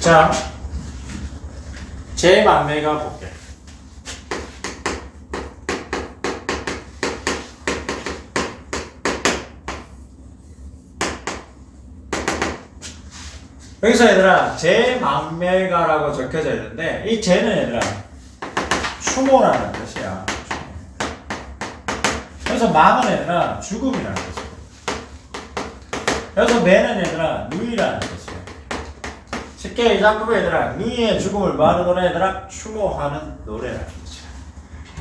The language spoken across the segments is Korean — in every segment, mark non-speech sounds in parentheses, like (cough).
자, 제 만매가 볼게. 여기서 얘들아, 제 만매가라고 적혀져 있는데, 이 제는 얘들아, 추모라는 뜻이야. 그래서 망은 얘들아, 죽음이라는 뜻이야. 그래서 매는 얘들아, 누이라는 뜻이야. 쉽게 이 작품에 얘들아, 누이의 죽음을 뭐하는 얘들아? 추모하는 노래라는 뜻이야.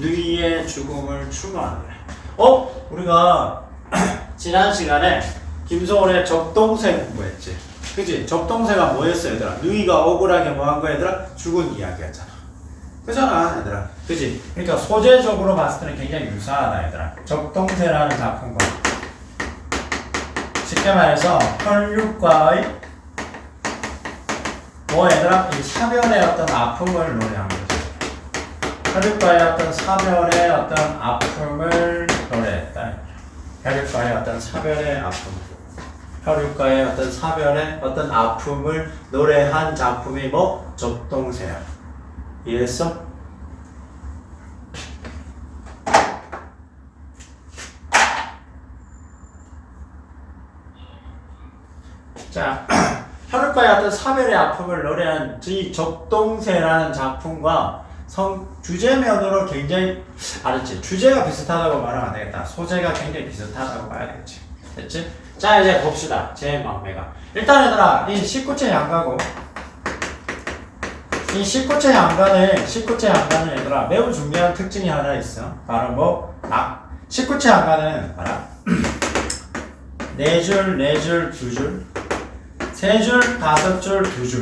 누이의 죽음을 추모하는 노래. 어? 우리가 (clears throat) 지난 시간에 김소월의 적동생 공부했지. 그지? 적동생가 뭐였어 얘들아? 누이가 억울하게 뭐 한 거야 얘들아? 죽은 이야기였잖아. 그잖아 얘들아. 그지? 그러니까 소재적으로 봤을 때는 굉장히 유사하다 얘들아. 적동세라는 작품과 쉽게 말해서 혈육과의 뭐 얘들아? 이 사별의 어떤 아픔을 노래한 거지. 혈육과의 어떤 사별의 어떤 아픔을 노래했다. 혈육과의 어떤 사별의 아픔. 혈육과의 어떤 사별의 어떤 아픔을 노래한 작품이 뭐? 적동세야. 이해했어? 자, 어떤 사별의 아픔을 노래한 이 적동세라는 작품과 성 주제면으로 굉장히 알았지? 주제가 비슷하다고 말하면 안 되겠다. 소재가 굉장히 비슷하다고 봐야 되겠지. 됐지? 자 이제 봅시다. 제 막매가. 일단 얘들아 이 19체 양가고 이 19체 양간에 19체 양간은 얘들아 매우 중요한 특징이 하나 있어. 바로 뭐? 아 19체 양간은 봐라. (clears throat) 네 줄, 네 줄, 두 줄, 세 줄, 다섯 줄, 두 줄.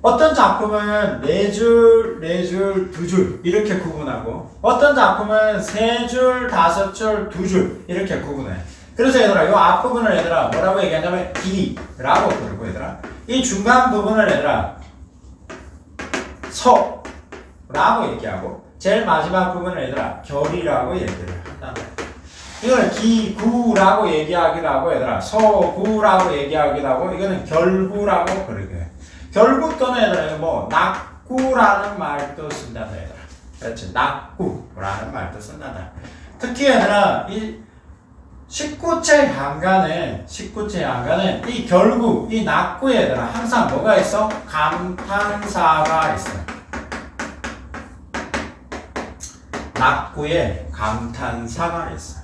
어떤 작품은 네 줄, 네 줄, 두 줄 이렇게 구분하고 어떤 작품은 세 줄, 다섯 줄, 두 줄 이렇게 구분해. 그래서 얘들아 이 앞부분을 얘들아 뭐라고 얘기하냐면 길이라고 부르고 얘들아 이 중간 부분을 얘들아 서라고 얘기하고 제일 마지막 부분을 얘들아 결이라고 얘기를 한다. 이거는 기구라고 얘기하기도 하고 얘들아 서구라고 얘기하기도 하고 이거는 결구라고 그러게. 해. 결구 또는 얘들아 뭐 낙구라는 말도 쓴다 얘들아. 그렇지? 낙구라는 말도 쓴다 특히 얘들아 이 19체 한간에 19체 한간에 이 결구 이 낙구에 얘들아 항상 뭐가 있어? 감탄사가 있어. 낙구에 감탄사가 있어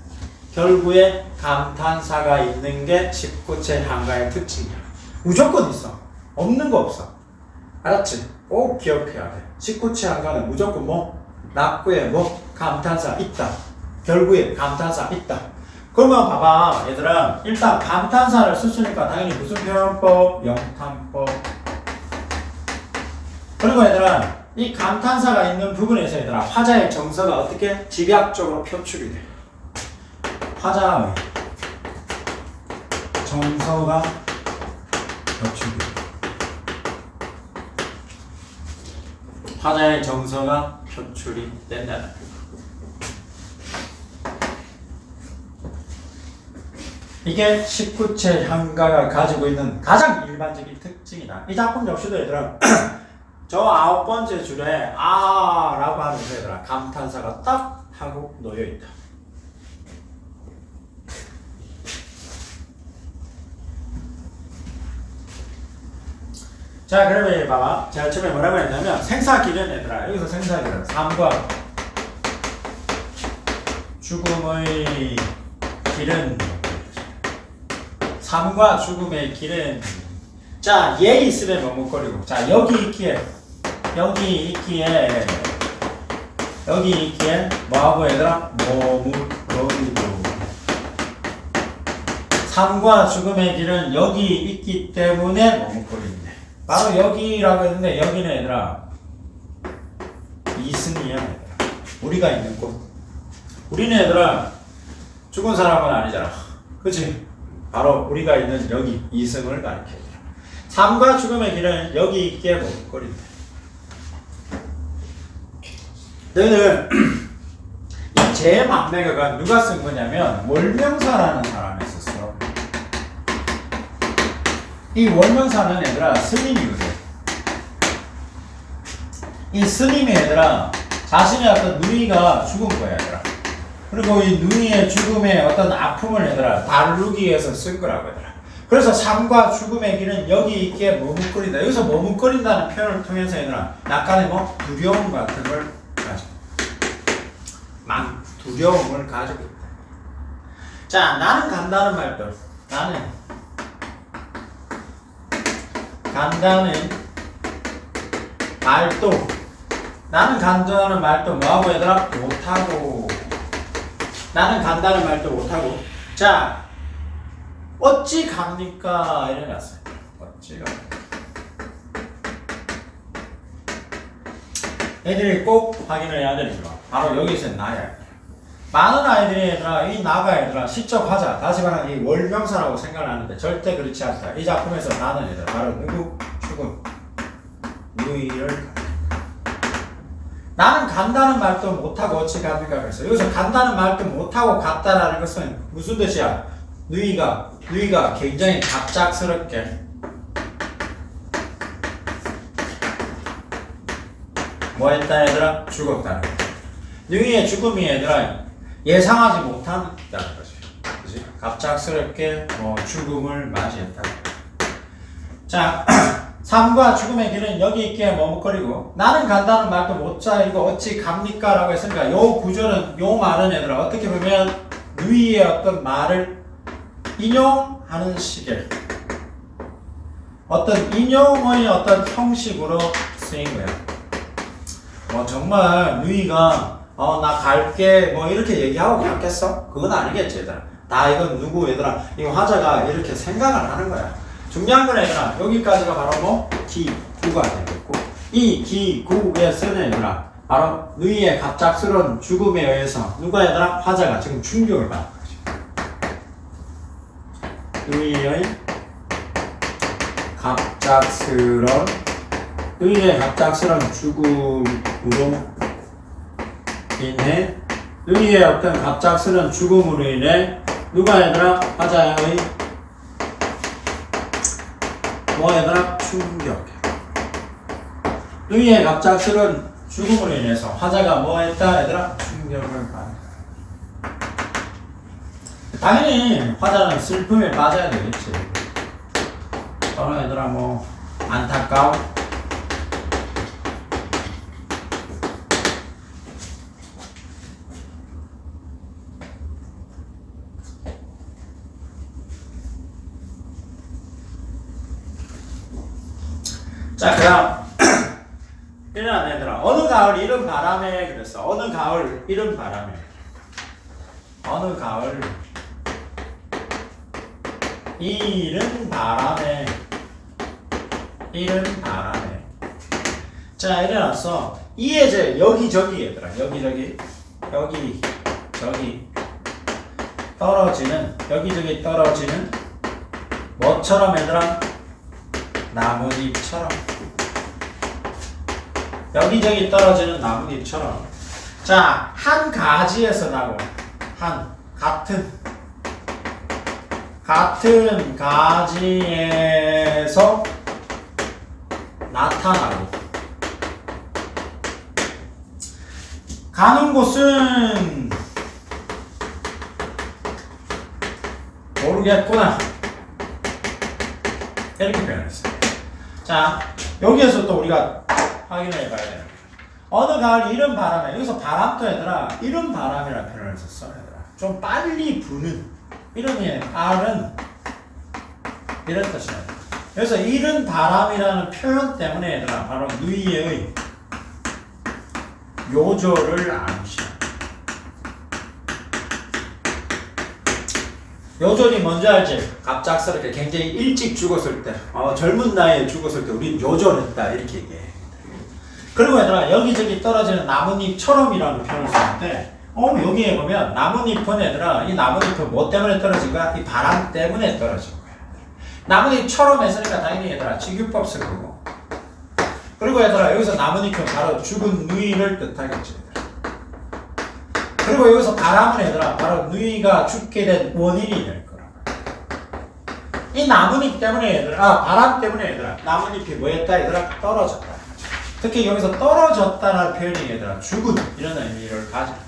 결구에 감탄사가 있는 게 19체 한가의 특징이야. 무조건 있어. 없는 거 없어. 알았지? 꼭 기억해야 돼. 19체 한가는 무조건 뭐? 낙구에 뭐? 감탄사 있다. 결구에 감탄사 있다. 그러면 봐봐, 얘들아. 일단 감탄사를 쓰으니까 당연히 무슨 표현법? 영탄법. 그리고 얘들아, 이 감탄사가 있는 부분에서 얘들아, 화자의 정서가 어떻게 집약적으로 표출이 돼. 화자의 정서가 표출이 화자의 정서가 표출이 된다는 거. 이게 19체 향가가 가지고 있는 가장 일반적인 특징이다. 이 작품 역시도 얘들아 (clears throat) 저 아홉 번째 줄에 아라고 하면서 얘들아 감탄사가 딱 하고 놓여 있다. 자 그러면 얘 봐봐. 제가 처음에 뭐라고 했냐면 생사기련 얘들아. 여기서 생사기련 삶과 죽음의 길은 삶과 죽음의 길은 자 얘 있으면 머뭇거리고. 자 여기 있기에 여기 있기에 여기 있기에 뭐하고 얘들아? 머뭇거리고. 삶과 죽음의 길은 여기 있기 때문에 머뭇거린대 바로 여기라고 했는데 여기는 얘들아 이승이야. 우리가 있는 곳 우리는 얘들아 죽은 사람은 아니잖아 그치? 바로 우리가 있는 여기 이승을 가리켜 삶과 죽음의 길은 여기 있기에 머뭇거린다 너희들 (clears throat) 이 제만매가가 누가 쓴 거냐면 월명사라는 사람이 썼어 이 월명사는 얘들아 스님이 그래. 이 스님이 얘들아 자신의 어떤 누이가 죽은 거야 얘들아. 그리고 이 누이의 죽음의 어떤 아픔을 얘들아 다루기 위해서 쓴 거라고 얘들아. 그래서 삶과 죽음의 길은 여기 있기에 머뭇거린다. 여기서 머뭇거린다는 표현을 통해서 얘들아 약간의 뭐 두려움 같은 걸 가지고 막 두려움을 가지고 있다. 자 나는 간다는 말도 나는 간다는 말도 나는 간다는 말도 뭐하고 얘들아? 못하고. 나는 간다는 말도 못하고. 자 어찌 갑니까? 이래놨어요. 어찌 갑니까? 애들이 꼭 확인을 해야 되지만 바로 여기서 나야 많은 아이들이 얘들아 이 나가 얘들아 시적 하자. 다시 말하면 이 월명사라고 생각하는데 절대 그렇지 않다. 이 작품에서 나는 얘들아 바로 누구 죽음 누이를 나는 간다는 말도 못하고 어찌 갑니까? 그래서 여기서 간다는 말도 못하고 갔다라는 것은 무슨 뜻이야? 누이가 누이가 굉장히 갑작스럽게 뭐 했다 얘들아? 죽었다. 누이의 죽음이 얘들아 예상하지 못한다는 거지 그지 갑작스럽게 뭐 죽음을 맞이했다 자 (clears throat) 삶과 죽음의 길은 여기 있기에 머뭇거리고 나는 간다는 말도 못자 이거 어찌 갑니까? 라고 했으니까 요 구절은 요 말은 얘들아 어떻게 보면 누이의 어떤 말을 인용하는 식의 어떤 인용의 어떤 형식으로 쓰인 거야. 뭐 정말 누이가 어 나 갈게. 뭐 이렇게 얘기하고 갔겠어? 그건 아니겠지 얘들아. 다 이건 누구 얘들아. 이 화자가 이렇게 생각을 하는 거야. 중요한 건 얘들아 여기까지가 바로 뭐? 기구가 되겠고. 이 기구에 쓰는 얘들아. 바로 누이의 갑작스러운 죽음에 의해서 누가 얘들아? 화자가 지금 충격을 받는 거지. 누이의 갑작스러운 누이의 갑작스러운 죽음으로 인해 누이의 어떤 갑작스러운 죽음으로 인해 누가 얘들아? 화자의 뭐 얘들아? 충격 누이의 갑작스러운 죽음으로 인해서 화자가 뭐 했다? 얘들아 충격을 받는다. 당연히 화자는 슬픔에 빠져야 되겠지. 저는 얘들아 뭐 안타까움 자, 그 다음. 이런 애들아. 어느 가을 이른 바람에 그랬어. 어느 가을 이른 바람에. 어느 가을 이른 바람에. 이른 바람에. 자, 일어났어. 이해제 여기저기 얘들아. 여기저기. 여기. 저기. 떨어지는. 여기저기 떨어지는. 뭐처럼 얘들아? 나뭇잎처럼 여기저기 떨어지는 나뭇잎처럼 자, 한 가지에서 나고 한 같은 같은 가지에서 나타나고 가는 곳은 모르겠구나 이렇게 표현했어요. 자, 여기에서 또 우리가 확인을 해봐야 돼요. 어느 가을 이른 바람에, 여기서 바람도 얘들아, 이른 바람이라는 표현을 썼어, 얘들아. 좀 빨리 부는, 이름이, R은 이런 뜻이야. 그래서 이른 바람이라는 표현 때문에 얘들아, 바로 누이의 요조를 암시해. 요절이 뭔지 알지? 갑작스럽게 굉장히 일찍 죽었을 때, 어, 젊은 나이에 죽었을 때 우린 요절했다 이렇게 얘기해. 그리고 얘들아 여기저기 떨어지는 나뭇잎처럼이라는 표현을 쓰는데, 어 여기에 보면 나뭇잎은 얘들아 이 나뭇잎은 뭐 때문에 떨어진 거야? 이 바람 때문에 떨어진 거야. 나뭇잎처럼 했으니까 당연히 얘들아 직유법 쓴 거고. 그리고 얘들아 여기서 나뭇잎은 바로 죽은 누이를 뜻하겠지. 그리고 여기서 바람은 얘들아 바로 누이가 죽게 된 원인이 될 거라. 이 나뭇잎 때문에 얘들아 아 바람 때문에 얘들아 나뭇잎이 뭐 했다 얘들아 떨어졌다. 특히 여기서 떨어졌다는 표현이 얘들아 죽은 이런 의미를 가지고.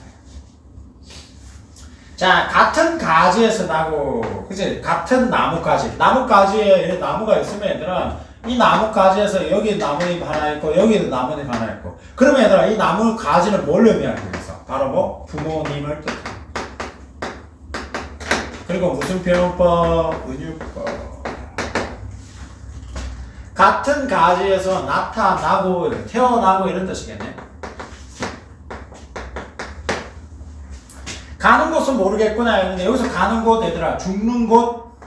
자 같은 가지에서 나고 그치 같은 나뭇가지 나뭇가지에 나무가 있으면 얘들아 이 나뭇가지에서 여기 나뭇잎 하나 있고 여기도 나뭇잎 하나 있고 그러면 얘들아 이 나뭇가지는 뭘 의미하고 있어? 바로 뭐 부모님을 뜻해 그리고 무슨 표현법? 은유법 같은 가지에서 나타나고 태어나고 이런 뜻이겠네. 가는 곳은 모르겠구나 했는데 여기서 가는 곳 얘들아 죽는 곳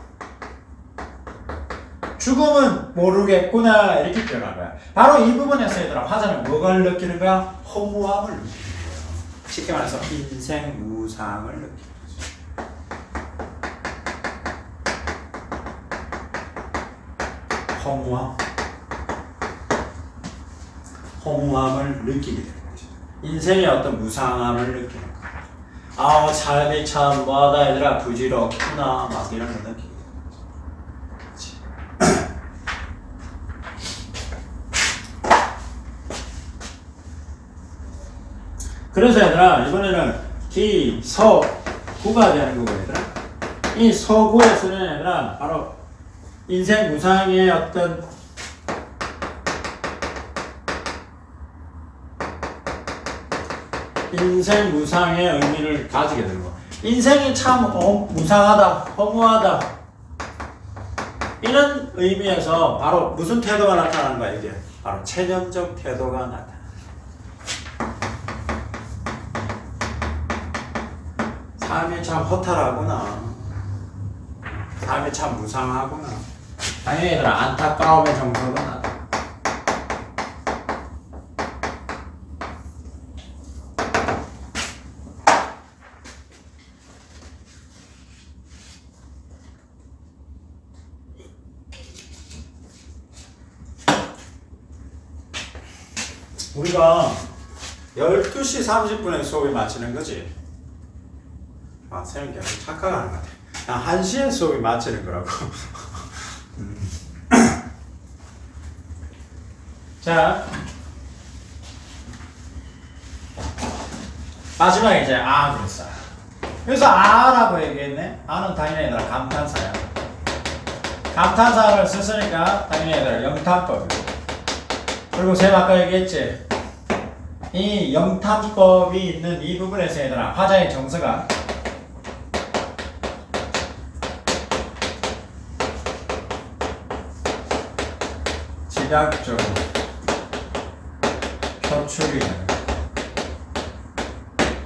죽음은 모르겠구나 이렇게 표현한 거야. 바로 이 부분에서 얘들아 화자는 뭐가 느끼는 거야? 허무함을 느끼는 거야. 쉽게 말해서 인생 무상을 느끼는 거지. 허무함. 허무함을 느끼게 되는 거죠. 인생의 어떤 무상함을 느끼는 거죠. 아, 삶이 참 뭐하다 얘들아 부질없구나 막 이런 거 느끼게 되는. 그치? 그래서 얘들아 이번에는 기, 서, 구가 되는 거고 얘들아 이 서구에서는 얘들아 바로 인생 무상의 어떤 인생 무상의 의미를 가지게 되는 거야. 인생이 참 어, 무상하다, 허무하다. 이런 의미에서 바로 무슨 태도가 나타나는 거야, 이게? 바로 체념적 태도가 나타나. 삶이 참 허탈하구나. 삶이 참 무상하구나. 당연히 얘들아, 안타까움의 정서가 나타. 우리가 12시 30분에 수업이 마치는 거지. 아, 선생님 계속 착각하는 것 같아. 나 1시에 수업이 마치는 거라고. (laughs) 자. 마지막에 이제 아 그랬어. 여기서 아라고 얘기했네. 아는 당연히 얘들아 감탄사야. 감탄사를 썼으니까 당연히 얘들아 영탄법이고. 그리고 쌤 아까 얘기했지. 이 영탄법이 있는 이 부분에서 얘들아 화자의 정서가 지략적으로 거야.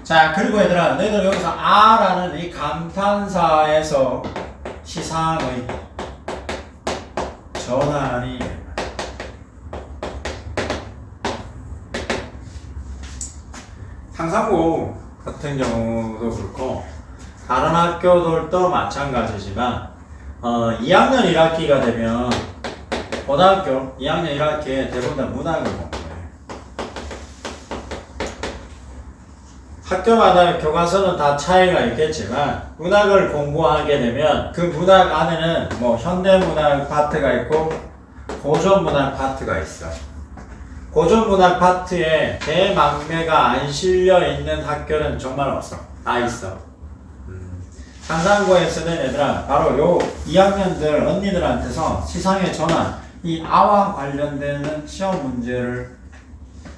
자 그리고 얘들아 너희들 여기서 아라는 이 감탄사에서 시상의 전환이. 상상고 같은 경우도 그렇고 다른 학교들도 마찬가지지만 어, 2학년 1학기가 되면 고등학교 2학년 1학기에 대부분 다 문학을 공부해요. 학교마다 교과서는 다 차이가 있겠지만 문학을 공부하게 되면 그 문학 안에는 뭐 현대문학 파트가 있고 고전문학 파트가 있어. 고전문학 파트에 대망매가 안 실려 있는 학교는 정말 없어. 다 있어. 음. 상상고에서는 얘들아 바로 요 2학년들 언니들한테서 시상의 전환 이 아와 관련되는 시험 문제를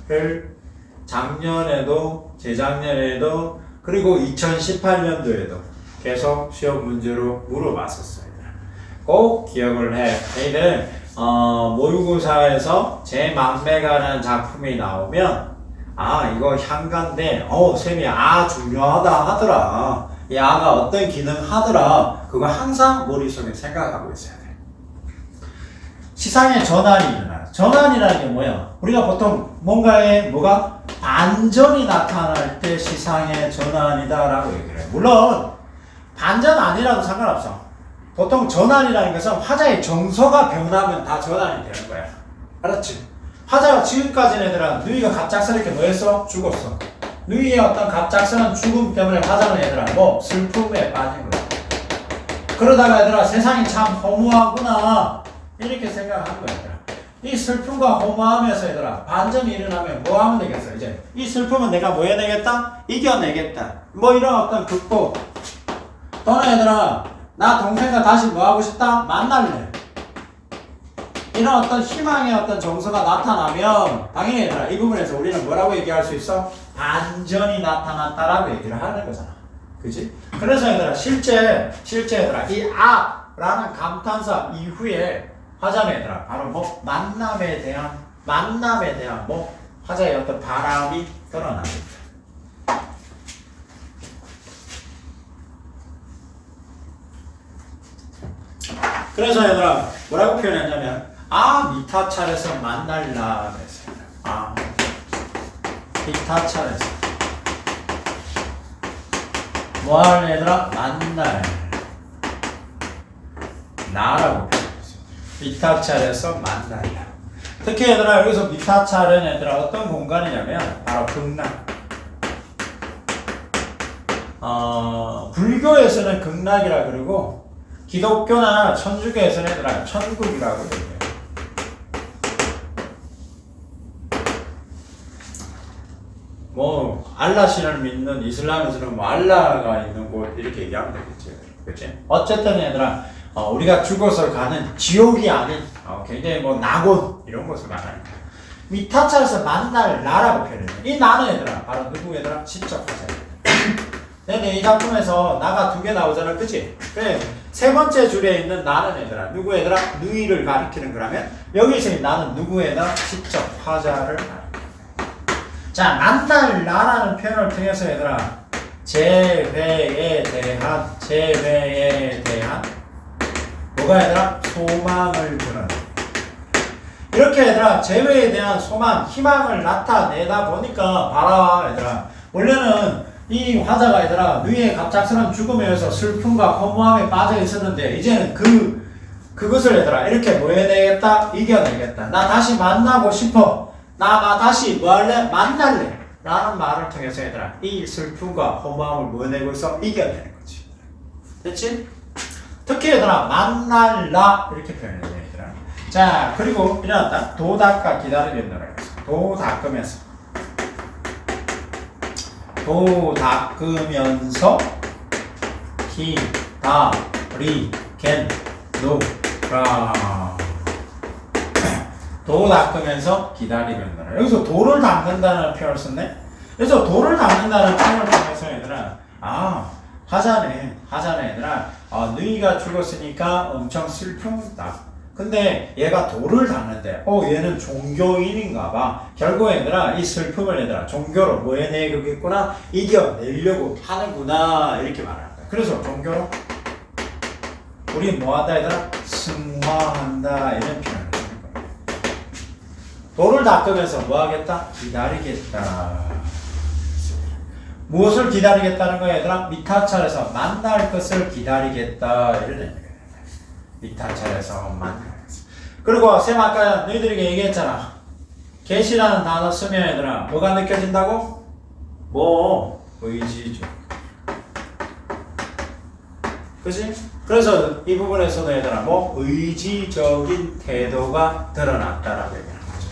를 작년에도 재작년에도 그리고 2018년도에도 계속 시험 문제로 물어봤었어요. 꼭 기억을 해. 너희들 어, 모의고사에서 제 막내가라는 작품이 나오면 아 이거 향가인데 어 쌤이 아 중요하다 하더라. 이 아가 어떤 기능 하더라. 그거 항상 머릿속에 생각하고 있어야 돼. 시상의 전환이 일어나요. 전환이라는 게 뭐야? 우리가 보통 뭔가에 뭐가 반전이 나타날 때 시상의 전환이다라고 얘기를 해. 물론 반전 아니라도 상관없어. 보통 전환이라는 것은 화자의 정서가 변하면 다 전환이 되는 거야. 알았지? 화자가 지금까지는 얘들아 누이가 갑작스럽게 뭐 했어? 죽었어. 누이의 어떤 갑작스러운 죽음 때문에 화자는 얘들아 뭐 슬픔에 빠진 거야. 그러다가 얘들아 세상이 참 허무하구나 이렇게 생각하는 거야. 얘들아. 이 슬픔과 허무함에서 얘들아 반전이 일어나면 뭐 하면 되겠어 이제 이 슬픔은 내가 뭐 해내겠다? 이겨내겠다 뭐 이런 어떤 극복 또는 얘들아 나 동생과 다시 뭐 하고 싶다? 만날래 이런 어떤 희망의 어떤 정서가 나타나면 당연히 얘들아 이 부분에서 우리는 뭐라고 얘기할 수 있어? 반전이 나타났다라고 얘기를 하는 거잖아 그지? 그래서 얘들아 실제 실제 얘들아 이 아라는 감탄사 이후에 하자는 얘들아 바로 뭐 만남에 대한 만남에 대한 뭐 하자의 어떤 바람이 드러납니다. 그래서 얘들아 뭐라고 표현했냐면 아 미타 차례에서 만날라 그랬어요. 아 미타 차례에서 뭐할 얘들아 만날 나라고. 미타 차례에서 만날라. 특히 얘들아 여기서 미타 차례는 얘들아 어떤 공간이냐면 바로 극락. 어, 불교에서는 극락이라 그러고 기독교나 천주교에서는 얘들아 천국이라고 얘기해요. 뭐 알라 신을 믿는 이슬람에서는 뭐 알라가 있는 곳 이렇게 얘기하면 되겠지. 그렇지? 어쨌든 얘들아 어, 우리가 죽어서 가는 지옥이 아닌 어, 굉장히 뭐 낙원 이런 곳을 말하니까 미타차에서 만날 나라고 표현해요. 이 나는 얘들아 바로 누구 얘들아 시적 화자. (coughs) 근데 이 작품에서 나가 두 개 나오잖아, 그치? 그래 세 번째 줄에 있는 나는 얘들아 누구 얘들아 누이를 가리키는 거라면 여기서 이 나는 누구 얘들아 시적 화자를 말합니다. 자 만날 나라는 표현을 통해서 얘들아 재회에 대한 재회에 대한 뭐가 얘들아? 소망을 드러내. 이렇게 얘들아, 재회에 대한 소망, 희망을 나타내다 보니까, 봐라, 얘들아. 원래는 이 화자가 얘들아, 누이의 갑작스러운 죽음에 의해서 슬픔과 허무함에 빠져 있었는데, 이제는 그, 그것을 얘들아, 이렇게 뭐 해내겠다? 이겨내겠다. 나 다시 만나고 싶어. 나가 다시 뭐 할래? 만날래. 라는 말을 통해서 얘들아, 이 슬픔과 허무함을 뭐 해내고 있어? 이겨내는 거지. 됐지? 특히 얘들아 만날라 이렇게 표현해요 얘들아. 자 그리고 일어났다. 도 닦아 기다리겠노라. 도 닦으면서. 도 닦으면서 기다리겠노라. 도 닦으면서 기다리겠노라. 여기서 도를 닦는다는 표현을 썼네. 그래서 도를 닦는다는 표현을 통해서 얘들아 아 하자네 하자네 얘들아 아, 너희가 죽었으니까 엄청 슬픔다. 근데 얘가 돌을 닦는데 어 얘는 종교인인가 봐. 결국 얘들아 이 슬픔을 얘들아 종교로 뭐 해내겠구나? 이겨내려고 하는구나. 이렇게 거야. 그래서 종교로 우리 뭐한다 얘들아? 승화한다. 이런 표현을 하는 거야. 돌을 닦으면서 뭐 하겠다? 기다리겠다 무엇을 기다리겠다는 거야 얘들아? 미타찰에서 만날 것을 기다리겠다. 이런 의미가 미타찰에서 만날 것 그리고 쌤 아까 너희들에게 얘기했잖아. 계시라는 단어 쓰면 얘들아 뭐가 느껴진다고? 뭐? 의지죠. 그지? 그래서 이 부분에서도 얘들아 뭐? 의지적인 태도가 드러났다라고 얘기하는 거죠.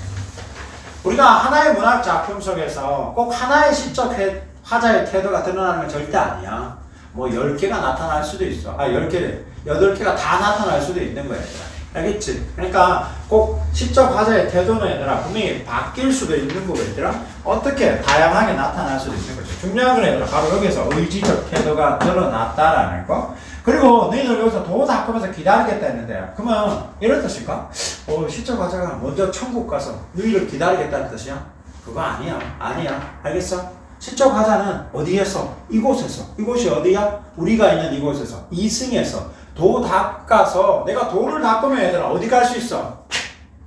우리가 하나의 문학 작품 속에서 꼭 하나의 시적 해- 화자의 태도가 드러나는 건 절대 아니야. 뭐 10개가 나타날 수도 있어. 아, 10개래. 8개가 다 나타날 수도 있는 거야. 알겠지? 그러니까 꼭 시적 화자의 태도는 얘들아, 분명히 바뀔 수도 있는 거고, 얘들아. 어떻게 다양하게 나타날 수도 있는 거죠. 중요한 건 얘들아, 바로 여기서 의지적 태도가 드러났다라는 거. 그리고 너희들 여기서 도 닦으면서 기다리겠다 했는데, 그러면 이런 뜻일까? 어, 시적 화자가 먼저 천국 가서 너희를 기다리겠다는 뜻이야? 그거 아니야. 아니야. 알겠어? 시적 화자는 어디에서? 이곳에서. 이곳이 어디야? 우리가 있는 이곳에서. 이승에서. 도 닦아서 내가 도를 닦으면 얘들아 어디 갈 수 있어?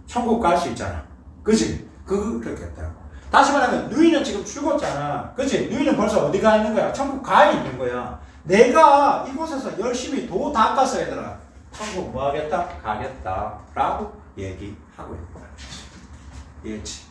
천국 갈 수 있잖아. 그지? 그렇겠다고. 다시 말하면 누이는 지금 죽었잖아. 그지? 누이는 벌써 어디 가 있는 거야? 천국 가 있는 거야. 내가 이곳에서 열심히 도 닦아서 얘들아 천국 뭐 하겠다? 가겠다. 라고 얘기하고 있는 거야. 이해했지?